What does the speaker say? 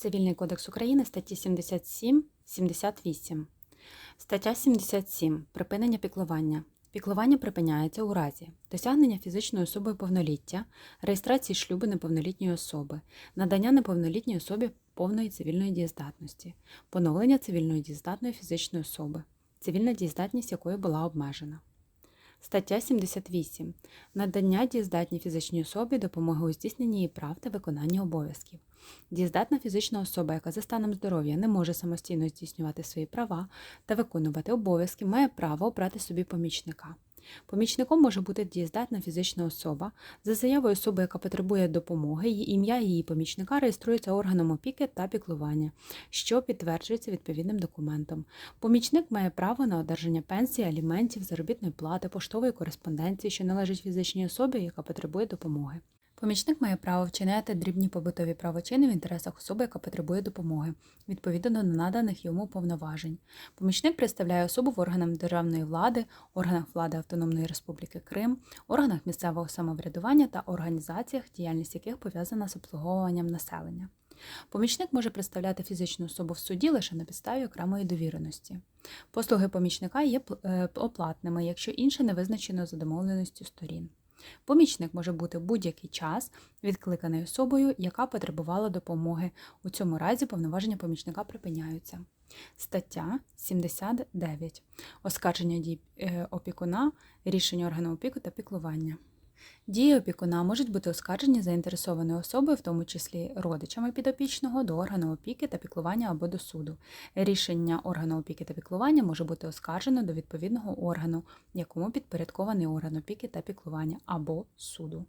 Цивільний кодекс України статті 77, 78. Стаття 77. Припинення піклування. Піклування припиняється у разі досягнення фізичною особою повноліття, реєстрації шлюбу неповнолітньої особи, надання неповнолітній особі повної цивільної дієздатності, поновлення цивільної дієздатної фізичної особи, цивільна дієздатність якої була обмежена. Стаття 78. Надання дієздатній фізичній особі допомоги у здійсненні її прав та виконанні обов'язків. Дієздатна фізична особа, яка за станом здоров'я не може самостійно здійснювати свої права та виконувати обов'язки, має право обрати собі помічника. Помічником може бути дієздатна фізична особа. За заявою особи, яка потребує допомоги, її ім'я її помічника реєструється органом опіки та піклування, що підтверджується відповідним документом. Помічник має право на одержання пенсії, аліментів, заробітної плати, поштової кореспонденції, що належить фізичній особі, яка потребує допомоги. Помічник має право вчиняти дрібні побутові правочини в інтересах особи, яка потребує допомоги, відповідно до наданих йому повноважень. Помічник представляє особу в органах державної влади, органах влади Автономної Республіки Крим, органах місцевого самоврядування та організаціях, діяльність яких пов'язана з обслуговуванням населення. Помічник може представляти фізичну особу в суді лише на підставі окремої довіреності. Послуги помічника є е, оплатними, якщо інше не визначено за домовленістю сторін. Помічник може бути будь-який час відкликаний особою, яка потребувала допомоги. У цьому разі повноваження помічника припиняються. Стаття 79. Оскарження дій е, опікуна, рішення органу опіку та піклування. Дії опікуна можуть бути оскаржені заінтересованою особою, в тому числі родичами підопічного, до органу опіки та піклування або до суду. Рішення органу опіки та піклування може бути оскаржено до відповідного органу, якому підпорядкований орган опіки та піклування або суду.